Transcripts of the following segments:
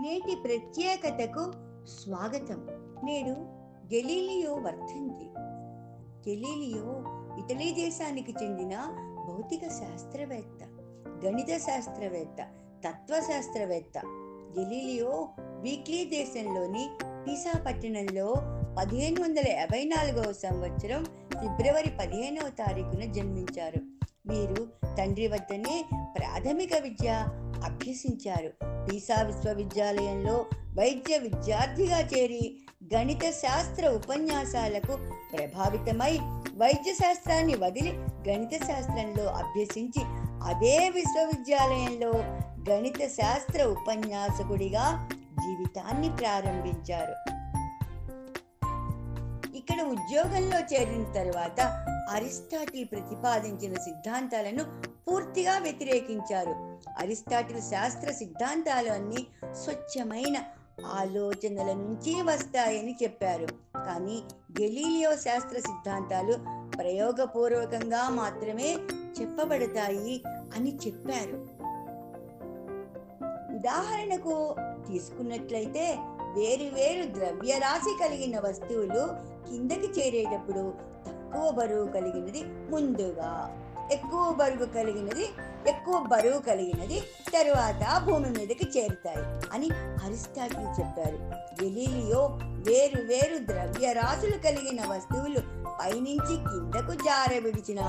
నేటి ప్రత్యేకతకు స్వాగతం. నేడు గెలీలియో వర్ధంతి. గెలీలియో ఇటలీ దేశానికి చెందిన భౌతిక శాస్త్రవేత్త గణిత శాస్త్రవేత్త తత్వశాస్త్రవేత్త గెలీలియో వీక్లీ దేశంలోని పీసా పట్టణంలో పదిహేను వందల యాభై నాలుగవ సంవత్సరం ఫిబ్రవరి పదిహేనవ తారీఖున జన్మించారు. వీరు తండ్రి వద్దనే ప్రాథమిక విద్య అభ్యసించారు. పీసా విశ్వవిద్యాలయంలో వైద్య విద్యార్థిగా చేరి గణిత శాస్త్ర ఉపన్యాసాలకు ప్రభావితమై వైద్య శాస్త్రాన్ని వదిలి గణిత శాస్త్రంలో అభ్యసించి అదే విశ్వవిద్యాలయంలో గణిత శాస్త్ర ఉపన్యాసకుడిగా జీవితాన్ని ప్రారంభించారు. ఇక్కడ ఉద్యోగంలో చేరిన తరువాత అరిస్టాటిల్ ప్రతిపాదించిన సిద్ధాంతాలను పూర్తిగా వ్యతిరేకించారు. అరిస్టాటిల్ శాస్త్ర సిద్ధాంతాలు అన్ని స్వచ్ఛమైన ఆలోచనల నుంచి వస్తాయని చెప్పారు. కానీ గెలీలియో శాస్త్ర సిద్ధాంతాలు ప్రయోగపూర్వకంగా మాత్రమే చెప్పబడతాయి అని చెప్పారు. ఉదాహరణకు తీసుకున్నట్లయితే వేరు వేరు ద్రవ్యరాశి కలిగిన వస్తువులు కిందకి చేరేటప్పుడు తక్కువ బరువు కలిగినది ముందుగా. ఎక్కువ బరువు కలిగినది ఎక్కువ బరువు కలిగినది తరువాత భూమి మీదకి చేరుతాయి అని అరిస్టాటిల్ చెప్పారు. గెలీలియో వేరు వేరు ద్రవ్యరాశులు కలిగిన వస్తువులు పైనుంచి కిందకు జార విడిచిన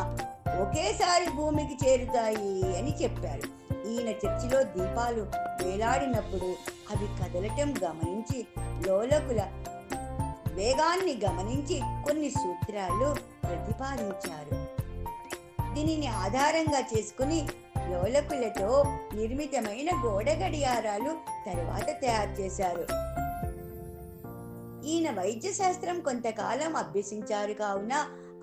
ఒకేసారి భూమికి చేరుతాయి అని చెప్పారు. ఈయన చర్చిలో దీపాలు వేలాడినప్పుడు అవి కదలటం గమనించి లోలకుల వేగాన్ని గమనించి కొన్ని సూత్రాలు ప్రతిపాదించారు. దీనిని ఆధారంగా చేసుకుని లోలకులతో నిర్మితమైన గోడ గడియారాలు తరువాత తయారు చేశారు. ఈయన వైద్య శాస్త్రం కొంతకాలం అభ్యసించారు కావున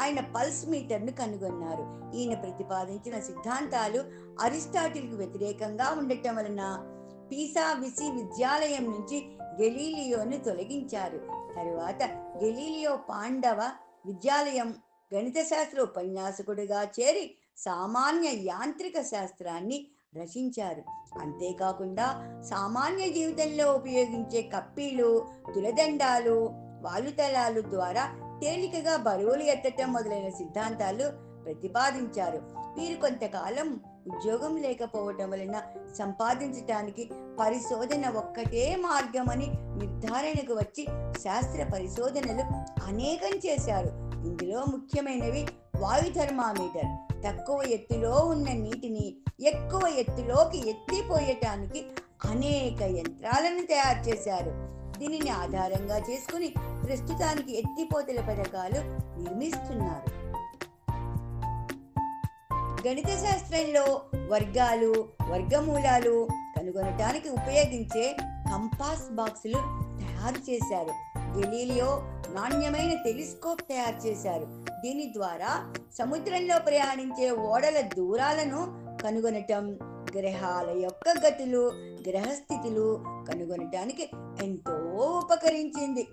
ఆయన పల్స్ మీటర్ను కనుగొన్నారు. ఈయన ప్రతిపాదించిన సిద్ధాంతాలు అరిస్టాటిల్కు వ్యతిరేకంగా ఉండటం వలన పీసా విద్యాలయం నుంచి గెలీలియోను తొలగించారు. తరువాత గెలీలియో పాండవ విద్యాలయం గణిత శాస్త్ర ఉపన్యాసకుడిగా చేరి సామాన్య యాంత్రిక శాస్త్రాన్ని రచించారు. అంతేకాకుండా సామాన్య జీవితంలో ఉపయోగించే కప్పీలు తులదండాలు వాలుతలాలు ద్వారా తేలికగా బరువులు ఎత్తటం మొదలైన సిద్ధాంతాలు ప్రతిపాదించారు. వీరు కొంతకాలం ఉద్యోగం లేకపోవటం వలన సంపాదించటానికి పరిశోధన ఒక్కటే మార్గమని నిర్ధారణకు వచ్చి శాస్త్ర పరిశోధనలు అనేకం చేశారు. ఇందులో ముఖ్యమైనవి వాయు థర్మామీటర్. తక్కువ ఎత్తులో ఉన్న నీటిని ఎక్కువ ఎత్తులోకి ఎత్తిపోయటానికి అనేక యంత్రాలను తయారు చేశారు. దీనిని ఆధారంగా చేసుకుని ప్రస్తుతానికి ఎత్తిపోతల పథకాలు నిర్మిస్తున్నారు. గణిత శాస్త్రంలో వర్గాలు వర్గమూలాలు కనుగొనటానికి ఉపయోగించే కంపాస్ బాక్సులు తయారు చేశారు. గెలీలియో నాణ్యమైన టెలిస్కోప్ తయారు చేశారు. దీని ద్వారా సముద్రంలో ప్రయాణించే ఓడల దూరాలను కనుగొనటం గ్రహాల యొక్క గతులు గ్రహస్థితులు కనుగొనటానికి ఎంతో ఉపకరించింది.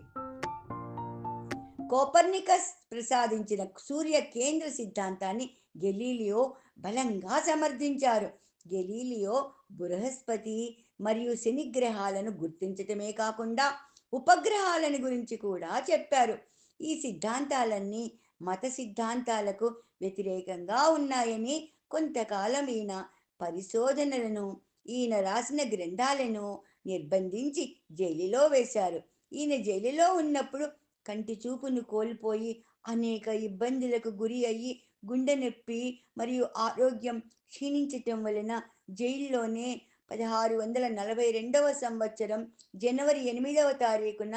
కోపర్నికస్ ప్రసాదించిన సూర్య కేంద్ర సిద్ధాంతాన్ని గెలీలియో బలంగా సమర్థించారు. గెలీలియో బృహస్పతి మరియు శని గ్రహాలను గుర్తించటమే కాకుండా ఉపగ్రహాలను గురించి కూడా చెప్పారు. ఈ సిద్ధాంతాలన్నీ మత సిద్ధాంతాలకు వ్యతిరేకంగా ఉన్నాయని కొంతకాలం ఈయన పరిశోధనలను ఈయన రాసిన గ్రంథాలను నిర్బంధించి జైలులో వేశారు. ఈయన జైలులో ఉన్నప్పుడు కంటి చూపును కోల్పోయి అనేక ఇబ్బందులకు గురి అయ్యి గుండె నొప్పి మరియు ఆరోగ్యం క్షీణించటం వలన జైల్లోనే పదహారు వందల నలభై రెండవ సంవత్సరం జనవరి ఎనిమిదవ తారీఖున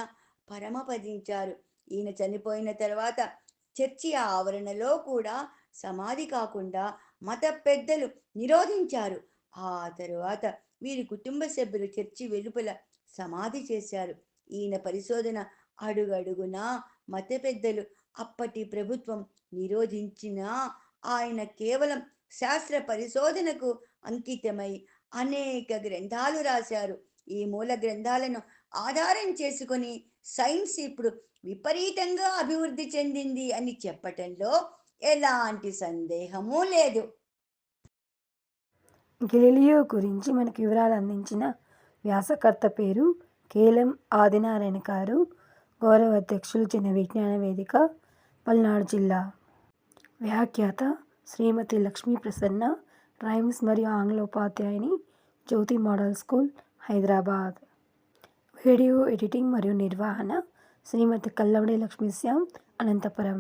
పరమపదించారు. ఈయన చనిపోయిన తర్వాత చర్చి ఆవరణలో కూడా సమాధి కాకుండా మత పెద్దలు నిరోధించారు. ఆ తరువాత వీరి కుటుంబ సభ్యులు చర్చి వెలుపల సమాధి చేశారు. ఈయన పరిశోధన అడుగడుగునా మత పెద్దలు అప్పటి ప్రభుత్వం నిరోధించినా ఆయన కేవలం శాస్త్ర పరిశోధనకు అంకితమై అనేక గ్రంథాలు రాశారు. ఈ మూల గ్రంథాలను ఆధారం చేసుకొని సైన్స్ ఇప్పుడు విపరీతంగా అభివృద్ధి చెందింది అని చెప్పటంలో ఎలాంటి సందేహమూ లేదు. గెలీలియో గురించి మనకు వివరాలు అందించిన వ్యాసకర్త పేరు కేలం ఆదినారాయణ గారు గౌరవ అధ్యక్షులు చిన్న విజ్ఞాన వేదిక పల్నాడు జిల్లా వ్యాఖ్యాత శ్రీమతి లక్ష్మీ ప్రసన్న రైమ్స్ మరియు ఆంగ్లోపాధ్యాయుని Jyothi model school Hyderabad. Video editing మరియు నిర్వహణ శ్రీమతి కల్లవడి లక్ష్మీశ్యామ్ అనంతపురం.